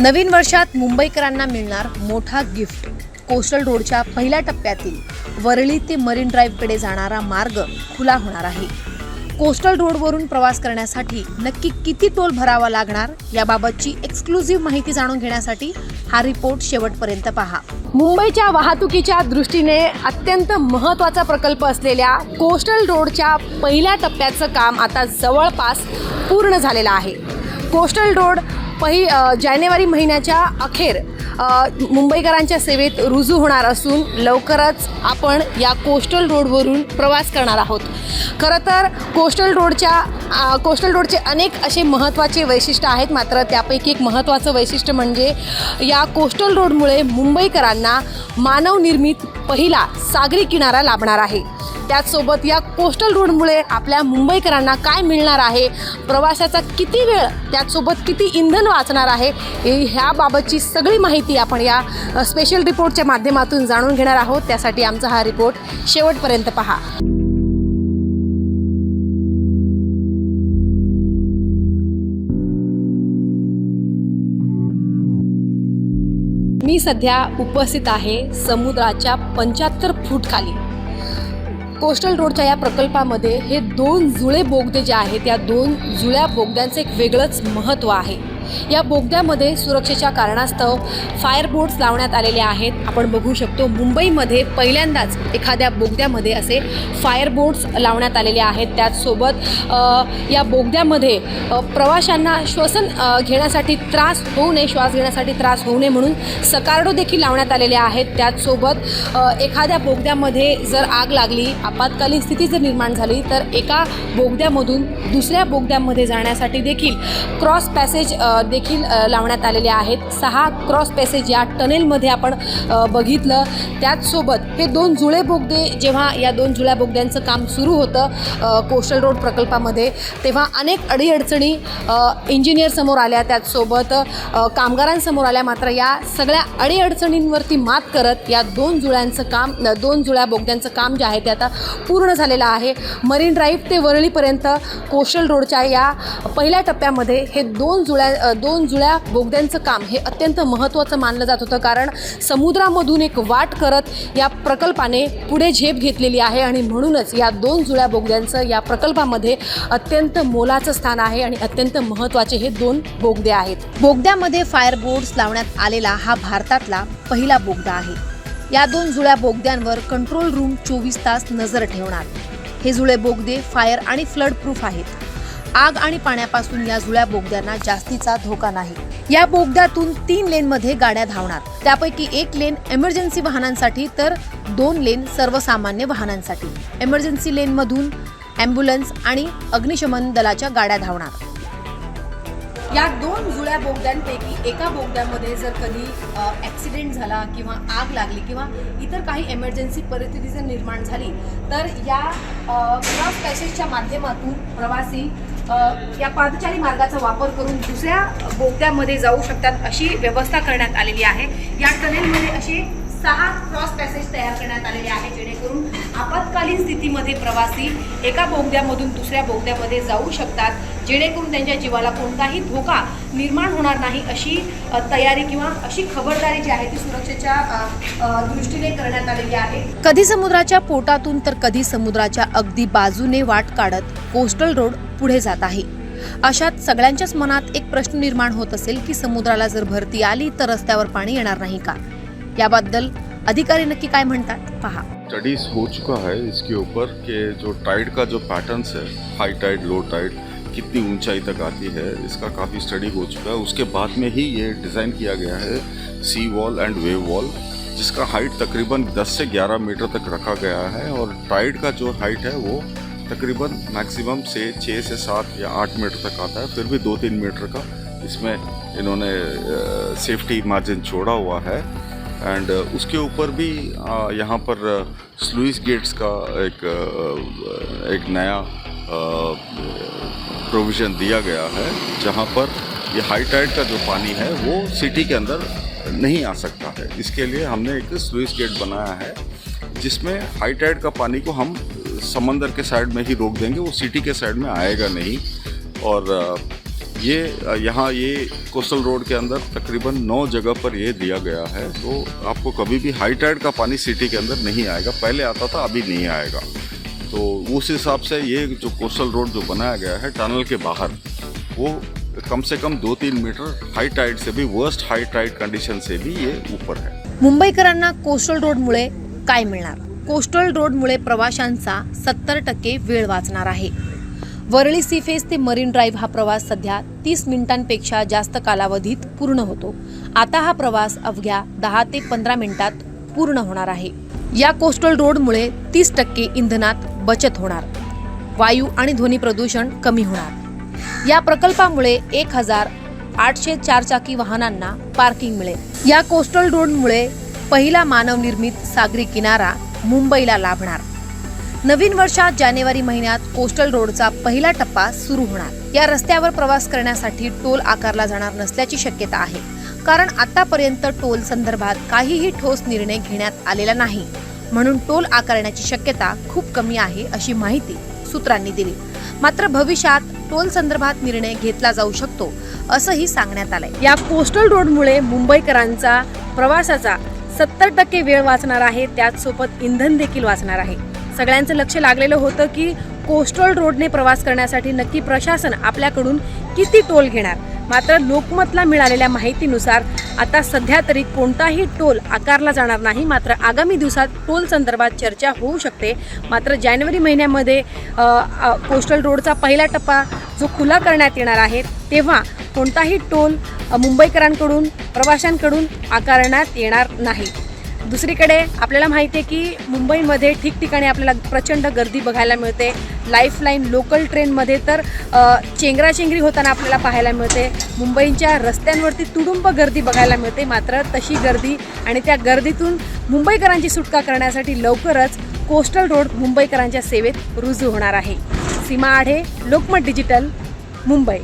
नवीन वर्षात मुंबईकरांना मिळणार मोठा गिफ्ट. कोस्टल रोडच्या पहिल्या टप्प्यातील वरळी ते मरीन ड्राईव्हकडे जाणारा मार्ग खुला होणार आहे. कोस्टल रोडवरून प्रवास करण्यासाठी नक्की किती टोल भरावा लागणार याबाबतची एक्सक्लुझिव्ह माहिती जाणून घेण्यासाठी हा रिपोर्ट शेवटपर्यंत पहा. मुंबईच्या वाहतुकीच्या दृष्टीने अत्यंत महत्त्वाचा प्रकल्प असलेल्या कोस्टल रोडच्या पहिल्या टप्प्याचं काम आता जवळपास पूर्ण झालेलं आहे. कोस्टल रोड पहि जानेवारी महिन्याच्या अखेर मुंबईकरांच्या सेवेत रुजू होणार असून लवकरच आपण या कोस्टल रोडवरून प्रवास करणार आहोत. खरं तर कोस्टल रोडच्या कोस्टल रोडचे अनेक असे महत्त्वाचे वैशिष्ट्य आहेत मात्र त्यापैकी एक महत्त्वाचं वैशिष्ट्य म्हणजे या कोस्टल रोडमुळे मुंबईकरांना मानवनिर्मित पहिला सागरी किनारा लाभणार आहे. त्याचसोबत या कोस्टल रोडमुळे आपल्या मुंबईकरांना काय मिळणार आहे? प्रवासाचा किती वेळ त्याचसोबत किती इंधन वाचणार आहे? ह्याबाबतची सगळी माहिती आपण या स्पेशल रिपोर्टच्या माध्यमातून जाणून घेणार आहोत. त्यासाठी आमचा हा रिपोर्ट शेवटपर्यंत पहा. मी सध्या उपस्थित आहे समुद्राच्या पंच्याहत्तर फूट खाली. कोस्टल रोडच्या या प्रकल्पामध्ये हे दोन जुळे बोगदे जे आहेत त्या दोन जुळ्या बोगद्यांचं एक वेगळंच महत्त्व आहे. या बोगद्यामध्ये सुरक्षेच्या कारणास्तव फायर बोट्स लावण्यात आलेले आहेत. आपण बघू शकतो मुंबईमध्ये पहिल्यांदाच एखाद्या बोगद्यामध्ये असे फायर बोट्स लावण्यात आलेले आहेत. त्याचसोबत या बोगद्यामध्ये प्रवाशांना श्वसन घेण्यासाठी त्रास होऊ नये श्वास घेण्यासाठी त्रास होऊ नये म्हणून सकारडो देखील लावण्यात आलेले आहेत. त्याचसोबत एखाद्या बोगद्यामध्ये जर आग लागली आपत्कालीन स्थिती जर निर्माण झाली तर एका बोगद्यामधून दुसऱ्या बोगद्यामध्ये जाण्यासाठी देखील क्रॉस पॅसेज देखील लावण्यात आलेले आहेत. सहा क्रॉस पॅसेज या टनेलमध्ये आपण बघितलं. त्याचसोबत हे दोन जुळे बोगदे जेव्हा या दोन जुळ्या बोगद्यांचं काम सुरू होतं कोस्टल रोड प्रकल्पामध्ये तेव्हा अनेक अडीअडचणी इंजिनियरसमोर आल्या. त्याचसोबत कामगारांसमोर आल्या. मात्र या सगळ्या अडीअडचणींवरती मात करत या दोन जुळ्यांचं काम दोन जुळ्या बोगद्यांचं काम जे आहे ते आता पूर्ण झालेलं आहे. मरीन ड्राईव्ह ते वरळीपर्यंत कोस्टल रोडच्या या पहिल्या टप्प्यामध्ये हे दोन जुळ्या दोन जुळ्या बोगद्यांचं काम हे अत्यंत महत्त्वाचं मानलं जात होतं कारण समुद्रामधून एक वाट करत या प्रकल्पाने पुढे झेप घेतलेली आहे आणि म्हणूनच या दोन जुळ्या बोगद्यांचं या प्रकल्पामध्ये अत्यंत मोलाचं स्थान आहे आणि अत्यंत महत्त्वाचे हे दोन बोगदे आहेत. बोगद्यामध्ये फायर बोर्ड्स लावण्यात आलेला हा भारतातला पहिला बोगदा आहे. या दोन जुळ्या बोगद्यांवर कंट्रोल रूम चोवीस तास नजर ठेवणार. हे जुळे बोगदे फायर आणि फ्लड प्रूफ आहेत. आग आणि पाण्यापासून या जुळ्या बोगद्यांना जास्तीचा धोका नाही. या बोगद्यातून तीन लेनमध्ये गाड्या धावणार. त्यापैकी एक लेन एमर्जन्सी वाहनांसाठी तर दोन लेन सर्वसामान्य वाहनांसाठी. एमर्जन्सी लेनमधून ॲम्ब्युलन्स आणि अग्निशमन दलाच्या गाड्या धावणार. या दोन जुळ्या बोगद्यांपैकी एका बोगद्यामध्ये जर कधी ॲक्सिडेंट झाला किंवा आग लागली किंवा इतर काही एमर्जन्सी परिस्थिती जर निर्माण झाली तर या क्रॉस पॅसेजच्या माध्यमातून प्रवासी या पादचारी मार्गाचा वापर करून दुसऱ्या बोगद्यामध्ये जाऊ शकतात अशी व्यवस्था करण्यात आलेली आहे. या टनेलमध्ये अशी सहा क्रॉस पॅसेज तयार करण्यात आलेले आहे जेणेकरून आपत्कालीन स्थितीमध्ये प्रवासी एका बोगद्यामधून दुसऱ्या बोगद्यामध्ये जाऊ शकतात जेणेकरून त्यांच्या जीवाला कोणताही धोका निर्माण होणार नाही अशी तयारी किंवा अशी खबरदारी जी आहे ती सुरक्षेच्या दृष्टीने करण्यात आलेली आहे. कधी समुद्राच्या पोटातून तर कधी समुद्राच्या अगदी बाजूने वाट काढत कोस्टल रोड पुढे जात आहे. अशात सगळ्यांच्याच मनात एक प्रश्न निर्माण होत असेल की समुद्राला जर भरती आली तर रस्त्यावर पाणी येणार नाही का? याबद्दल अधिकारी नक्की काय म्हणतात? पहा. स्टडीज़ हो चुका है इसके ऊपर कि जो टाइड का जो पैटर्न्स है हाई टाइड लो टाइड कितनी ऊंचाई तक आती है, इसका काफ़ी स्टडी हो चुका है। उसके बाद में ही ये डिज़ाइन किया गया है sea wall and wave wall जिसका हाइट तकरीबन 10 से 11 मीटर तक रखा गया है और टाइड का जो हाइट है वो तकरीबन मैक्सिमम से 6 से 7 या 8 मीटर तक आता है, फिर भी दो तीन मीटर का। इसमें इन्होंने सेफ्टी मार्जिन छोड़ा हुआ है। एंड उसके ऊपर भी यहाँ पर स्लुइस गेट्स का एक एक नया प्रोविज़न दिया गया है, जहाँ पर ये हाई टाइड का जो पानी है, वो सिटी के अंदर नहीं आ सकता है। इसके लिए हमने एक स्लुइस गेट बनाया है, जिसमें हाई टाइड का पानी को हम समंदर के साइड में ही रोक देंगे, वो सिटी के साइड में आएगा नहीं। और ये यहाँ ये कोस्टल रोड के अंदर तकरीबन नौ जगह पर ये दिया गया है तो आपको कभी भी हाई टाइड का पानी सिटी के अंदर नहीं आएगा। पहले आता था, अभी नहीं आएगा। तो उस हिसाब से ये जो कोस्टल रोड जो बनाया गया है, टनल के बाहर, वो कम से कम दो तीन मीटर हाई टाइड से भी, वर्स्ट हाई टाइड कंडीशन से भी ये ऊपर है। मुंबईकरांना कोस्टल रोडमुळे काय मिळणार? कोस्टल प्रवाशांचा सत्तर टक्के वेळ वाचणार आहे. वरळी सीफेस ते मरीन ड्राईव्ह हा प्रवास सध्या तीस मिनिटांपेक्षा जास्त कालावधीत पूर्ण होतो. आता हा प्रवास अवघ्या दहा ते पंधरा मिनिटात पूर्ण होणार आहे. या कोस्टल रोडमुळे तीस टक्के इंधनात बचत होणार. वायू आणि ध्वनी प्रदूषण कमी होणार. या प्रकल्पामुळे एक हजार आठशे चारचाकी वाहनांना पार्किंग मिळेल. या कोस्टल रोडमुळे पहिला मानवनिर्मित सागरी किनारा मुंबईला लाभणार. नवीन वर्षात जानेवारी महिन्यात कोस्टल रोडचा पहिला टप्पा सुरू होणार. या रस्त्यावर प्रवास करण्यासाठी टोल आकारला जाणार नसल्याची शक्यता आहे. कारण आतापर्यंत टोल संदर्भात काहीही ठोस निर्णय घेण्यात आलेला नाही. म्हणून टोल आकारण्याची शक्यता खूप कमी आहे अशी माहिती सूत्रांनी दिली. मात्र भविष्यात टोल संदर्भात निर्णय घेतला जाऊ शकतो असंही सांगण्यात आलंय. या कोस्टल रोडमुळे मुंबईकरांचा प्रवासाचा सत्तर टक्के वेळ वाचणार आहे त्याचसोबत इंधन देखील वाचणार आहे. सगळ्यांचं लक्ष लागलेलं होतं की कोस्टल रोडने प्रवास करण्यासाठी नक्की प्रशासन आपल्याकडून किती टोल घेणार? मात्र लोकमतला मिळालेल्या माहितीनुसार आता सध्या तरी कोणताही टोल आकारला जाणार नाही. मात्र आगामी दिवसात टोल संदर्भात चर्चा होऊ शकते. मात्र जानेवारी महिन्यामध्ये कोस्टल रोडचा पहिला टप्पा जो खुला करण्यात येणार आहे तेव्हा कोणताही टोल मुंबईकरांकडून प्रवाशांकडून आकारण्यात येणार नाही. दुसरीकडे आपल्याला माहिती आहे की मुंबईमध्ये ठिकठिकाणी आपल्याला प्रचंड गर्दी बघायला मिळते. लाईफलाईन लोकल ट्रेनमध्ये तर चेंगराचेंगरी होताना आपल्याला पाहायला मिळते. मुंबईच्या रस्त्यांवरती तुडुंब गर्दी बघायला मिळते. मात्र तशी गर्दी आणि त्या गर्दीतून मुंबईकरांची सुटका करण्यासाठी लवकरच कोस्टल रोड मुंबईकरांच्या सेवेत रुजू होणार आहे. सीमा आढे लोकमत डिजिटल मुंबई.